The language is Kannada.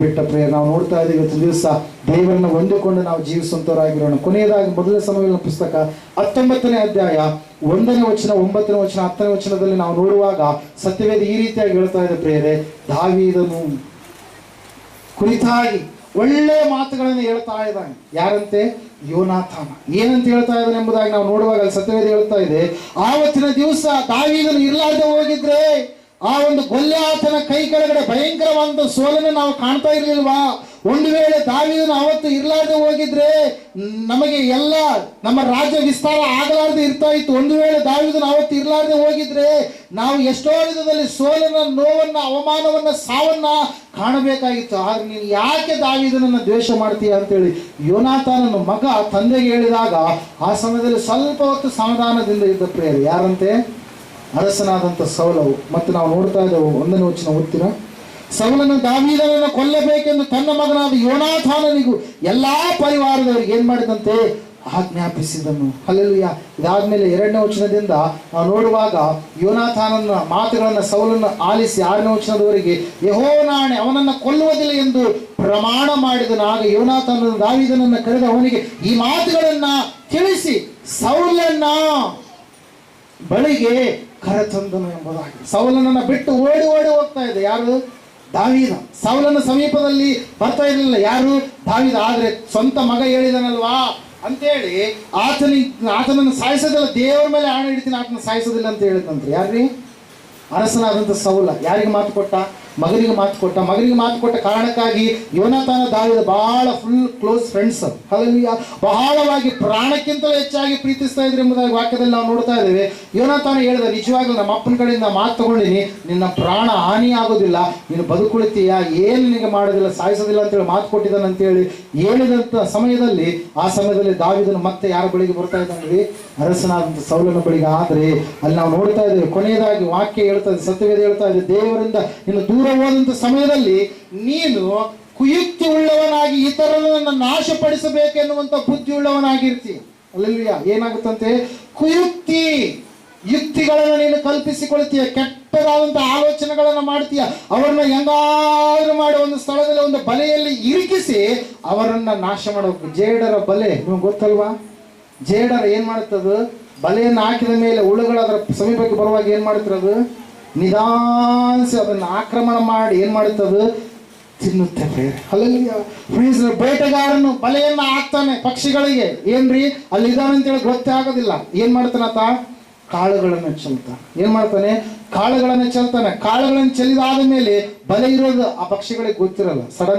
ಬಿಟ್ಟ ಪ್ರೇಯರ್ ನಾವು ನೋಡ್ತಾ ಇದ್ದೀವಿ ಇವತ್ತು ದಿವಸ ದೇವರನ್ನ ಹೊಂದಿಕೊಂಡು ನಾವು ಜೀವಿಸುವಂತವರಾಗಿರೋಣ. ಕೊನೆಯದಾಗಿ ಮೊದಲ ಸಮಯಗಳ ಪುಸ್ತಕ, ಹತ್ತೊಂಬತ್ತನೇ ಅಧ್ಯಾಯ, ಒಂದನೇ ವಚನ, ಒಂಬತ್ತನೇ ವಚನ, ಹತ್ತನೇ ವಚನದಲ್ಲಿ ನಾವು ನೋಡುವಾಗ ಸತ್ಯವೇದ ಈ ರೀತಿಯಾಗಿ ಹೇಳ್ತಾ ಇದೆ ಪ್ರೇರೆ ದಾವಿದನು ಕುರಿತಾಗಿ ಒಳ್ಳೆ ಮಾತುಗಳನ್ನು ಹೇಳ್ತಾ ಇದ್ದಾನೆ. ಯಾರಂತೆ? ಯೋನಾಥಾನ. ಏನಂತ ಹೇಳ್ತಾ ಇದ್ದಾನೆ ಎಂಬುದಾಗಿ ನಾವು ನೋಡುವಾಗ ಸತ್ಯವೇದ ಹೇಳ್ತಾ ಇದೆ ಆವತ್ತಿನ ದಿವಸ ದಾವಿದನು ಇರ್ಲಾರ್ದೆ ಹೋಗಿದ್ರೆ ಆ ಒಂದು ಗೊಲ್ಯಾತನ ಕೈ ಕೆಳಗಡೆ ಭಯಂಕರವಾದ ಸೋಲನ್ನು ನಾವು ಕಾಣ್ತಾ ಇರ್ಲಿಲ್ವಾ? ಒಂದು ವೇಳೆ ದಾವೀದನು ಅವತ್ತು ಇರಲಾರ್ದೆ ಹೋಗಿದ್ರೆ ನಮಗೆ ಎಲ್ಲ ನಮ್ಮ ರಾಜ್ಯ ವಿಸ್ತಾರ ಆಗಲಾರ್ದೆ ಇರ್ತಾ ಇತ್ತು. ಒಂದು ವೇಳೆ ದಾವಿದನು ಅವತ್ತು ಇರಲಾರ್ದೆ ಹೋಗಿದ್ರೆ ನಾವು ಎಷ್ಟೋ ವಿಧದಲ್ಲಿ ಸೋಲನ್ನ, ನೋವನ್ನ, ಅವಮಾನವನ್ನ, ಸಾವನ್ನ ಕಾಣಬೇಕಾಗಿತ್ತು. ಆದ್ರೆ ನೀನು ಯಾಕೆ ದಾವಿದನನ್ನ ದ್ವೇಷ ಮಾಡ್ತೀಯ ಅಂತೇಳಿ ಯೋನಾಥಾನನ ಮಗ ತಂದೆಗೆ ಹೇಳಿದಾಗ ಆ ಸಮಯದಲ್ಲಿ ಸ್ವಲ್ಪ ಹೊತ್ತು ಸಮಾಧಾನದಿಂದ ಇದ್ದ ಪ್ರೇಯರ್, ಯಾರಂತೆ? ಅರಸನಾದಂಥ ಸೌಲವು. ಮತ್ತು ನಾವು ನೋಡ್ತಾ ಇದ್ದೇವೆ ಒಂದನೇ ವಚನ ಓದ್ತೀರಾ. ಸೌಲನ ದಾವೀದನನ್ನು ಕೊಲ್ಲಬೇಕೆಂದು ತನ್ನ ಮಗನಾದ ಯೋನಾಥಾನನಿಗೂ ಎಲ್ಲಾ ಪರಿವಾರದವರಿಗೆ ಏನ್ ಮಾಡಿದಂತೆ? ಆಜ್ಞಾಪಿಸಿದನು. ಅಲ್ಲೆಲ್ಲೂಯ್ಯ ಇದಾದ್ಮೇಲೆ ಎರಡನೇ ವಚನದಿಂದ ನಾವು ನೋಡುವಾಗ ಯೋನಾಥಾನನ ಮಾತುಗಳನ್ನು ಸೌಲನ್ನು ಆಲಿಸಿ ಆರನೇ ವಚನದವರೆಗೆ ಯಹೋನಾಣೆ ಅವನನ್ನು ಕೊಲ್ಲುವುದಿಲ್ಲ ಎಂದು ಪ್ರಮಾಣ ಮಾಡಿದನು. ಆಗ ಯೋನಾಥಾನ ದಾವಿದನನ್ನು ಕರೆದ ಅವನಿಗೆ ಈ ಮಾತುಗಳನ್ನ ತಿಳಿಸಿ, ಸೌಲನ್ನ ಬಳಿಗೆ ಕರೆತಂದನು ಎಂಬುದಾಗಿ. ಸೌಲನನ್ನ ಬಿಟ್ಟು ಓಡಿ ಓಡಿ ಹೋಗ್ತಾ ಇದೆ. ಯಾರು? ದಾವಿದ. ಸೌಲನ ಸಮೀಪದಲ್ಲಿ ಬರ್ತಾ ಇರಲಿಲ್ಲ. ಯಾರು? ದಾವಿದ. ಆದ್ರೆ ಸ್ವಂತ ಮಗ ಹೇಳಿದನಲ್ವಾ? ಅಂತೇಳಿ ಆತನಿ ಆತನನ್ನು ಸಾಯಿಸೋದಿಲ್ಲ. ದೇವರ ಮೇಲೆ ಆಣ ಹಿಡಿತೀನಿ, ಆತನ ಸಾಯಿಸೋದಿಲ್ಲ ಅಂತ ಹೇಳಿದಂತೆ ಯಾರ್ರಿ? ಅರಸನಾದಂಥ ಸೌಲ. ಯಾರಿಗೆ ಮಾತು ಕೊಟ್ಟ? ಮಗನಿಗೆ ಮಾತು ಕೊಟ್ಟ, ಮಗನಿಗೆ ಮಾತು ಕೊಟ್ಟ ಕಾರಣಕ್ಕಾಗಿ ಯೋನಾಥಾನ ದಾವಿದ ಬಹಳ ಫುಲ್ ಕ್ಲೋಸ್ ಫ್ರೆಂಡ್ಸ್ ಅಲ್ಲಿ ಬಹಳವಾಗಿ ಪ್ರಾಣಕ್ಕಿಂತಲೂ ಹೆಚ್ಚಾಗಿ ಪ್ರೀತಿಸ್ತಾ ಇದ್ರು ಎಂಬುದಾಗಿ ವಾಕ್ಯದಲ್ಲಿ ನಾವು ನೋಡ್ತಾ ಇದ್ದೇವೆ. ಯೋನಾಥಾನ ಹೇಳಿದ, ನಿಜವಾಗ್ಲೂ ನಮ್ಮ ಅಪ್ಪನ ಕಡೆಯಿಂದ ಮಾತು ತಗೊಂಡಿನಿ, ನಿನ್ನ ಪ್ರಾಣ ಹಾನಿ ಆಗೋದಿಲ್ಲ ನೀನು ಬದುಕುಳಿತೀಯ, ಏನು ನಿನಗೆ ಮಾಡೋದಿಲ್ಲ, ಸಾಯಿಸೋದಿಲ್ಲ ಅಂತೇಳಿ ಮಾತು ಕೊಟ್ಟಿದ್ದಾನೆ ಅಂತೇಳಿ ಹೇಳಿದಂಥ ಸಮಯದಲ್ಲಿ, ಆ ಸಮಯದಲ್ಲಿ ದಾವಿದನು ಮತ್ತೆ ಯಾರ ಬಳಿಗೆ ಬರ್ತಾ ಇದ್ದಾನೆ? ಅರಸನಾದಂಥ ಸೌಲನ ಬಳಿಗೆ. ಆದರೆ ಅಲ್ಲಿ ನಾವು ನೋಡ್ತಾ ಇದ್ದೇವೆ, ಕೊನೆಯದಾಗಿ ವಾಕ್ಯ ಹೇಳ್ತಾ ಇದೆ, ಸತ್ಯವೇದ ಹೇಳ್ತಾ ಇದೆ, ದೇವರಿಂದ ಇನ್ನು ದೂರ ಹೋದಂಥ ಸಮಯದಲ್ಲಿ ನೀನು ಕುಯುಕ್ತಿ ಉಳ್ಳವನಾಗಿ ಇತರರನ್ನು ನಾಶಪಡಿಸಬೇಕೆನ್ನುವಂಥ ಬುದ್ಧಿ ಉಳ್ಳವನಾಗಿರ್ತಿ ಅಲ್ಲಿಯ ಏನಾಗುತ್ತಂತೆ? ಕುಯುಕ್ತಿ ಯುಕ್ತಿಗಳನ್ನು ನೀನು ಕಲ್ಪಿಸಿಕೊಳ್ತೀಯ ಕೆಟ್ಟದಾದಂಥ ಆಲೋಚನೆಗಳನ್ನು ಮಾಡ್ತೀಯ. ಅವರನ್ನ ಹೆಂಗಾದ್ರೂ ಮಾಡಿ, ಒಂದು ಸ್ಥಳದಲ್ಲಿ ಒಂದು ಬಲೆಯಲ್ಲಿ ಇರಿಕಿಸಿ ಅವರನ್ನ ನಾಶ ಮಾಡಬೇಕು ಜೇಡರ ಬಲೆ, ನಿಮ್ಗೆ ಗೊತ್ತಲ್ವಾ? ಜೇಡರ ಏನ್ ಮಾಡುತ್ತದು? ಬಲೆಯನ್ನು ಹಾಕಿದ ಮೇಲೆ ಹುಳುಗಳು ಅದರ ಸಮೀಪಕ್ಕೆ ಬರುವಾಗ ಏನ್ ಮಾಡುತ್ತಿರೋದು? ನಿಧಾನಿಸಿ ಅದನ್ನು ಆಕ್ರಮಣ ಮಾಡಿ ಏನ್ ಮಾಡುತ್ತದು? ತಿನ್ನುತ್ತೆ ಬೇರೆ ಬೇಟೆಗಾರನು ಬಲೆಯನ್ನ ಹಾಕ್ತಾನೆ ಪಕ್ಷಿಗಳಿಗೆ. ಏನ್ರಿ? ಅಲ್ಲಿ ಇದಾನೆ ಅಂತೇಳಿ ಗೊತ್ತೇ ಆಗೋದಿಲ್ಲ. ಏನ್ ಮಾಡ್ತಾನತ ಕಾಳುಗಳನ್ನು ಚೆಲ್ತಾನೆ. ಏನ್ ಮಾಡ್ತಾನೆ? ಕಾಳುಗಳನ್ನು ಚೆಲ್ತಾನೆ. ಕಾಳುಗಳನ್ನು ಚೆಲ್ಲಿದಾದ ಮೇಲೆ ಬಲೆ ಇರೋದು ಆ ಪಕ್ಷಿಗಳಿಗೆ ಗೊತ್ತಿರಲ್ಲ. ಸಡನ್